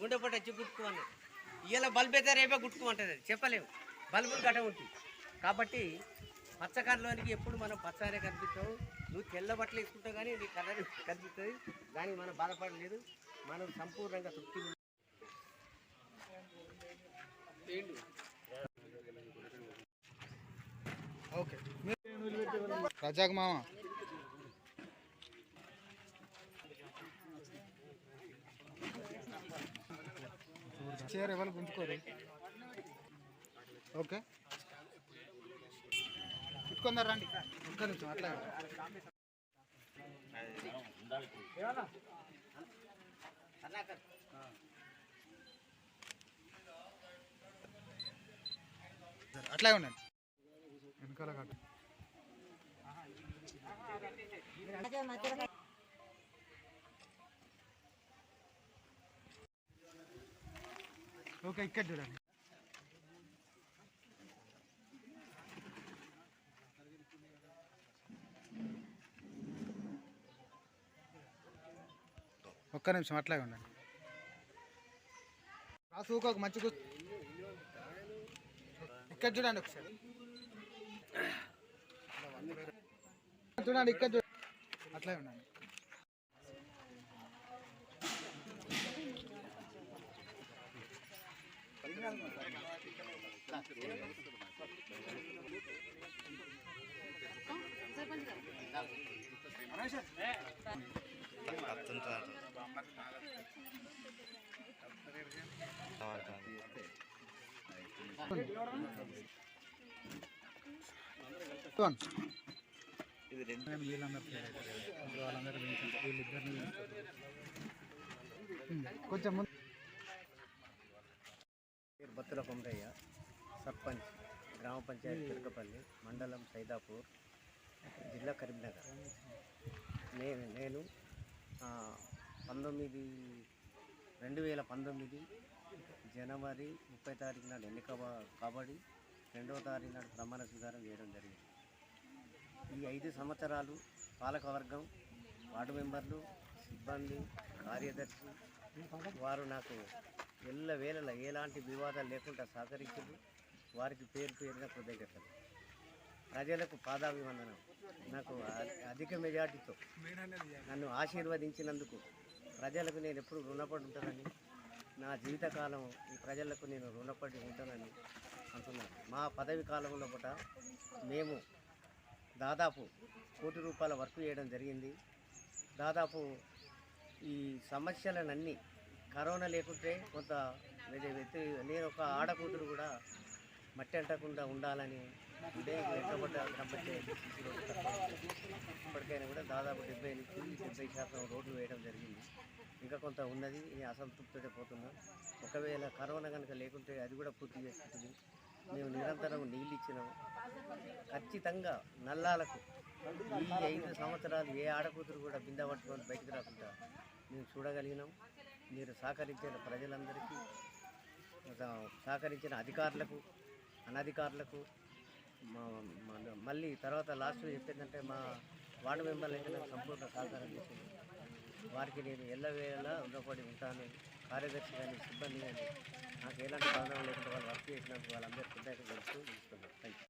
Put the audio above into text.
గుండె పొట్ట వచ్చి గుట్టుకోమని ఇలా బల్బ్ అయితే రేపే గుట్టుకోమంటుంది. అది చెప్పలేము బల్బులు గట ఉంటుంది కాబట్టి పచ్చకర్రలోనికి ఎప్పుడు మనం పచ్చనే కనిపిస్తావు? నువ్వు తెల్ల బట్టలు వేసుకుంటావు కానీ నీ కలర్ కనిపిస్తుంది కానీ మనం బాధపడలేదు. మనం సంపూర్ణంగా తృప్తి ఓకే రజాక్ మామ. చీర ఎవరు గుంజుకోరు? ఓకే. ఇట్టుకుందరు రండి. ఒక్క నిమిషం అట్లా. అట్లాగే ఉండండి. వెనకాల కట్టు ఓకే ఇక్కడ చూడండి. ఒక్క నిమిషం అట్లాగే ఉండండి. రాసు ఒక మంచి గు- ఇక్కడ చూడండి ఒకసారి. చూడండి ఇక్కడ చూడండి. అట్లాగే ఉండండి. చూడండి వీళ్ళందరూ వాళ్ళందరూ వీళ్ళిద్దరిని కొంచెం సర్పంచ్ గ్రామ పంచాయతీ తిరకపల్లి మండలం సైదాపూర్ జిల్లా కరీంనగర్. నేను నేను పంతొమ్మిది రెండు వేల పంతొమ్మిది జనవరి ముప్పై తారీఖు నాడు ఎన్నిక కాబడి రెండవ తారీఖు నాడు ప్రమాణ స్వీకారం చేయడం జరిగింది. ఈ ఐదు సంవత్సరాలు పాలకవర్గం వార్డు మెంబర్లు సిబ్బంది కార్యదర్శి వారు నాకు ఎల్ల వేళల ఎలాంటి వివాదాలు లేకుండా సహకరించారు. వారికి పేరు పేరుగా కృతజ్ఞతలు. ప్రజలకు పాదాభివందనం. నాకు అధిక మెజార్టీతో నన్ను ఆశీర్వదించినందుకు ప్రజలకు నేను ఎప్పుడు రుణపడి ఉంటానని నా జీవితకాలం ఈ ప్రజలకు నేను రుణపడి ఉంటానని అంటున్నాను మా పదవి కాలంలో పూట మేము దాదాపు కోటి రూపాయల వర్క్ చేయడం జరిగింది. దాదాపు ఈ సమస్యలనన్నీ కరోనా లేకుంటే కొంత వ్యక్తి నేను ఒక ఆడకూతురు కూడా మట్టి అంటకుండా ఉండాలని అంటే వెంటబడ్డ గ్రామ ఇప్పటికైనా కూడా దాదాపు డెబ్బై నుంచి డెబ్బై శాతం రోడ్లు వేయడం జరిగింది. ఇంకా కొంత ఉన్నది ఈ అసంతృప్తితో పోతున్నాం. ఒకవేళ కరోనా కనుక లేకుంటే అది కూడా పూర్తి చేసుకుంటుంది. మేము నిరంతరం నీళ్ళు ఇచ్చినాము ఖచ్చితంగా నల్లాలకు ఈ ఐదు సంవత్సరాలు ఏ ఆడకూతురు కూడా బిందె పట్టుకొని బయటకు రాకుండా మేము చూడగలిగినాం. మీరు సహకరించిన ప్రజలందరికీ సహకరించిన అధికారులకు అనధికారులకు మా మళ్ళీ తర్వాత లాస్ట్ చెప్పిందంటే మా వార్డు మెంబర్లు అయితే నాకు సంపూర్ణ సహకారం చేసింది వారికి నేను ఎల్లవేళలా రుణపడి ఉంటాను. కార్యదర్శి కానీ సిబ్బంది కానీ నాకు ఎలాంటి కారణం లేకుండా వాళ్ళు వర్క్ చేసినందుకు వాళ్ళందరూ కృతజ్ఞతలు తెలుస్తూ ఇస్తున్నాను థ్యాంక్ యూ